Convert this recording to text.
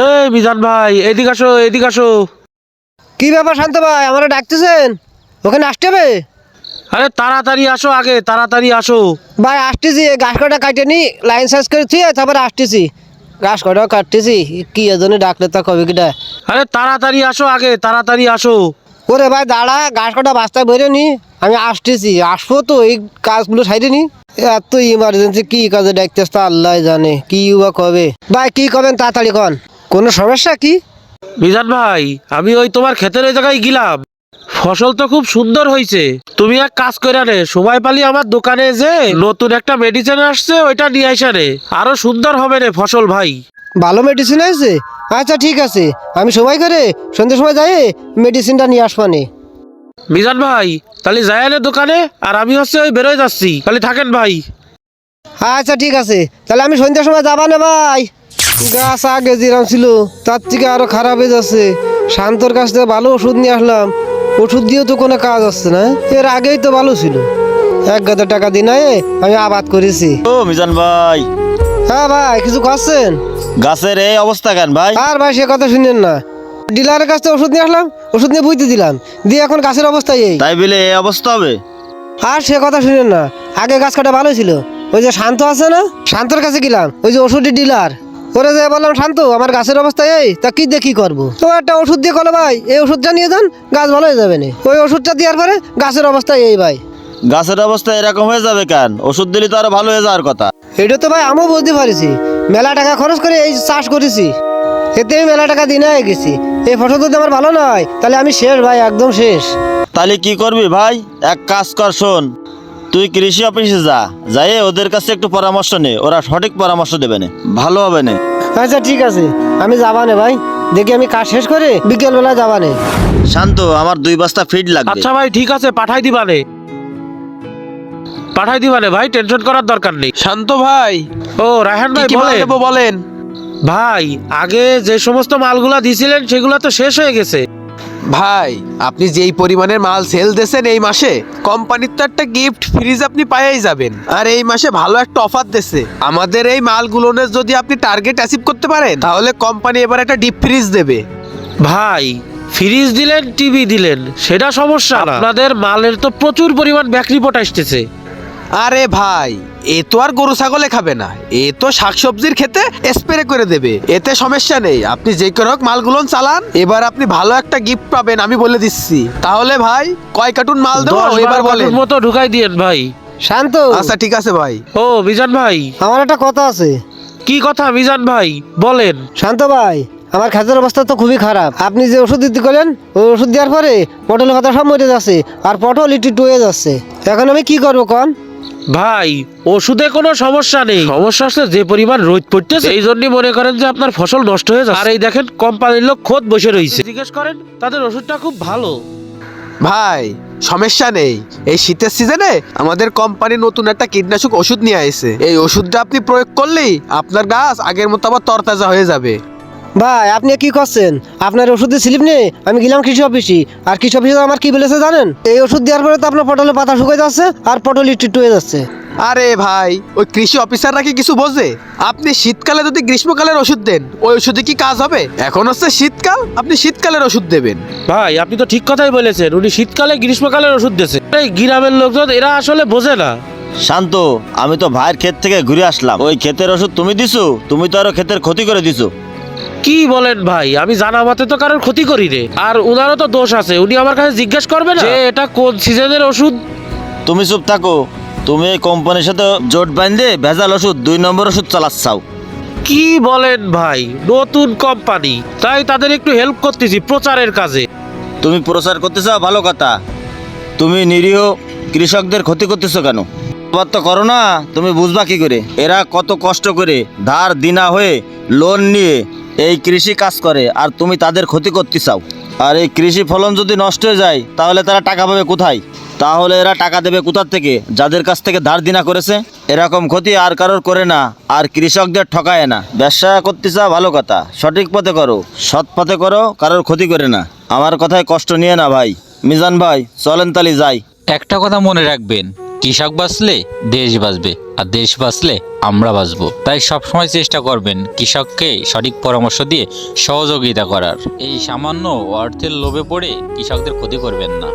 এই মিজান ভাই এদিক আসো এদিক আসো। কি ব্যাপার শান্ত ভাই আমরা ডাকতেছেন? ওখানে আসতে হবে? আরে তাড়াতাড়ি আসো আগে তাড়াতাড়ি আসো। ভাই আসতেছি গাছ কটা কাটে নি লাইন সার্চ করেছি তারপরে আসতেছি। গাছ কটাও কাটতেছি কি এজন্য ডাকলে তা কবে কিটা আরে তাড়াতাড়ি আসো আগে তাড়াতাড়ি আসো। ওরে ভাই দাঁড়া গাছ কটা বাস্তায় বেরো নি আমি আসতেছি আসব তো এই কাজগুলো সাইডে নি। এত ইমার্জেন্সি কি কাজে ডাকতেছ তা আল্লাহ জানে কি বা কবে? ভাই কি কবেন তাড়াতাড়ি কন। কোনো সমস্যা কি? মিজান ভাই আমি ওই তোমার ক্ষেতের ওই জায়গায় গেলাম। ফসল তো খুব সুন্দর হয়েছে। তুমি এক কাজ করে নে সময় পালি আমার দোকানে যে নতুন একটা মেডিসিন আসছে ওইটা নিয়ে আসা নে। আরও সুন্দর হবে রে ফসল ভাই। ভালো মেডিসিন আছে আচ্ছা ঠিক আছে। আমি সময় করে সন্ধ্যের সময় যাই মেডিসিনটা নিয়ে আসবানে মিজান ভাই তাহলে যায় নে দোকানে আর আমি হচ্ছে ওই বেরোয় যাচ্ছি। তাহলে থাকেন ভাই। আচ্ছা ঠিক আছে। তাহলে আমি সন্ধ্যার সময় যাবা না ভাই। গাছ আগে যেরকম ছিল তার থেকে আরও খারাপ হয়ে যাচ্ছে। শান্তর কাছ থেকে ভালো ওষুধ নিয়ে আসলাম। ওষুধ দিয়েও তো কোনো কাজ হচ্ছে না এর আগেই তো ভালো ছিল। এক গাদা টাকা দিন আমি আবাদ করেছি। ও মিজান ভাই। হ্যাঁ ভাই কিছু করছেন গাছের এই অবস্থা কেন ভাই? আর ভাই সে কথা শুনেন না। ডিলারের কাছ থেকে ওষুধ নিয়ে আসলাম ওষুধ নিয়ে বুঝতে দিলাম দিয়ে এখন গাছের অবস্থা এই। তাই বলে এই অবস্থা হবে? আর সে কথা শুনেন না আগে গাছ কাটা ভালো ছিল। ওই যে শান্ত আছে না শান্তর কাছে গেলাম ওই যে ওষুধের ডিলার। ওরে যে বললাম শান্ত আমার গাছের অবস্থা এই তা কি দেখি করব? তো একটা ওষুধ দিয়ে কলো ভাই এই ওষুধটা নিয়ে যান গাছ ভালো হয়ে যাবে না। ওই ওষুধটা দেওয়ার পরে গাছের অবস্থা এই ভাই। গাছের অবস্থা এরকম হয়ে যাবে কেন? ওষুধ দিলে তো আরও ভালো হয়ে যাওয়ার কথা। এটা তো ভাই আমিও বুঝতে পারিছি। মেলা টাকা খরচ করে এই চাষ করেছি। এতে আমি মেলা টাকা দিনে হয়ে গেছি। এই ফসল যদি আমার ভালো নয় তাহলে আমি শেষ ভাই একদম শেষ। তাহলে কি করবি ভাই? এক কাজ কর শোন। তুই কৃষি অফিসে যা যাই ওদের কাছে একটু পরামর্শ নে ওরা সঠিক পরামর্শ দেবে না ভালো হবে না। আচ্ছা ঠিক আছে। আমি যাবানে ভাই। দেখি আমি কাজ শেষ করে বিকেলবেলা যাবানে শান্ত আমার দুই বস্তা ফিড লাগবে। আচ্ছা ভাই ঠিক আছে পাঠাই দিবানে পাঠাই দিবানে ভাই টেনশন করার দরকার নেই। শান্ত ভাই। ও রায়হান ভাই বলেন। বলেন? ভাই আগে যে সমস্ত মালগুলা দিছিলেন সেগুলো তো শেষ হয়ে গেছে। ভাই আপনি যেই পরিমাণের মাল সেল দেছেন এই মাসে কোম্পানির তো একটা গিফট ফ্রিজ আপনি পাইয়াই যাবেন। আর এই মাসে ভালো একটা অফার দেছে আমাদের এই মালগুলোনের যদি আপনি টার্গেট অ্যাচিভ করতে পারেন তাহলে কোম্পানি এবার একটা ডিপ ফ্রিজ দেবে। ভাই ফ্রিজ দিলেন টিভি দিলেন সেটা সমস্যা না। আপনাদের মালের তো প্রচুর পরিমাণ ব্যাক রিপোর্ট আসতেছে আরে ভাই এ তো আর গরু ছাগলে খাবে না। এ তো শাকসবজির খেতে স্প্রে করে দেবে। এতে সমস্যা নেই। আপনি যে কোনো হোক মালগুলো চালান। এবার আপনি ভালো একটা গিফট পাবেন আমি বলে দিচ্ছি। তাহলে ভাই কয় কার্টুন মাল দেবো? এবার বারো বলেন। মতো ঢুকাই দিয়েন ভাই। শান্ত। আচ্ছা ঠিক আছে ভাই। ও মিজান ভাই। আমার একটা কথা আছে। কি কথা মিজান ভাই? বলেন। শান্ত ভাই আমার খাদ্যের অবস্থা তো খুবই খারাপ। আপনি যে ওষুধ দিতে গেলেন ওই ওষুধ দেওয়ার পরে পটলের পাতা সব মরে যাচ্ছে আর পটল একটু টুয়ে যাচ্ছে। এখন আমি কি করব কন? ভাই ওষুধে কোনো সমস্যা নেই। সমস্যা হচ্ছে যে পরিমাণ রোদ পড়তেছে এই জন্যই মনে করেন যে আপনার ফসল নষ্ট হয়ে যাচ্ছে। আর এই দেখেন কোম্পানির লোক খোদ বসে রয়েছে। জিজ্ঞেস করেন তাদের ওষুধটা খুব ভালো। ভাই সমস্যা নেই। এই শীতের সিজনে আমাদের কোম্পানি নতুন একটা কীটনাশক ওষুধ নিয়ে আসছে এই ওষুধটা আপনি প্রয়োগ করলেই আপনার গাছ আগের মতো আবার তরতাজা হয়ে যাবে। ভাই আপনি কি করছেন? আপনার ওষুধের স্লিপ নেই? আমি গেলাম কৃষি অফিসে। আর কৃষি অফিসে আমার কি বলেছে জানেন? এই ওষুধ দেওয়ার পরে তো আপনার পটলের পাতা শুকিয়ে যাচ্ছে আর পটল একটু টুয়ে যাচ্ছে। আরে ভাই ওই কৃষি অফিসাররা কি কিছু বোঝে? আপনি শীতকালে যদি গ্রীষ্মকালের ওষুধ দেন ওই ওষুধে কি কাজ হবে? এখন হচ্ছে শীতকাল আপনি শীতকালের ওষুধ দেবেন। ভাই আপনি তো ঠিক কথাই বলেছেন উনি শীতকালে গ্রীষ্মকালের ওষুধ দিয়েছে। এই গ্রামের লোকজন এরা আসলে বোঝে না। শান্ত আমি তো ভাইয়ের ক্ষেত থেকে ঘুরে আসলাম। ওই ক্ষেতের ওষুধ তুমি দিছো? তুমি তো আরও ক্ষেতের ক্ষতি করে দিছো। কি বলেন ভাই? আমি জানা মতে তো কারোর ক্ষতি করি রে আর উনারও তো দোষ আছে উনি আমার কাছে জিজ্ঞেস করবেন যে এটা কোন সিজনের ওষুধ? তুমি চুপ থাকো। তুমি এই কোম্পানির সাথে জোট বাঁধে ভেজাল ওষুধ দুই নম্বর ওষুধ চালাচ্ছাও। কি বলেন ভাই? নতুন কোম্পানি তাই তাদের একটু হেল্প করতেছি প্রচারের কাজে। তুমি প্রচার করতে চাও ভালো কথা। তুমি নিরীহ কৃষকদের ক্ষতি করতেছো কেন? আবার তো করো না, তুমি বুঝবা কি করে? এরা কত কষ্ট করে ধার, দিনা হয়ে লোন নিয়ে এই কৃষি কাজ করে, আর তুমি তাদের ক্ষতি করতে চাও। আর এই কৃষি ফলন যদি নষ্ট হয়ে যায়, তাহলে তারা টাকা পাবে কোথায়? তাহলে এরা টাকা দেবে কোথার থেকে? যাদের কাছ থেকে ধার, দিনা করেছে? এরকম ক্ষতি আর কারোর করে না, আর কৃষকদের ঠকায় না। ব্যবসা করতে চাও, ভালো কথা। সঠিক পথে করো, সৎ পথে করো, কারোর ক্ষতি করে না। আমার কথায় কষ্ট নিয়ে না ভাই। মিজান ভাই, চলেন তালি যাই। একটা কথা মনে রাখবেন কৃষক বাঁচলে দেশ বাঁচবে আর দেশ বাঁচলে আমরা বাঁচব। তাই সবসময় চেষ্টা করবেন কৃষককে সঠিক পরামর্শ দিয়ে সহযোগিতা করার। এই সামান্য অর্থের লোভে পড়ে কৃষকদের ক্ষতি করবেন না।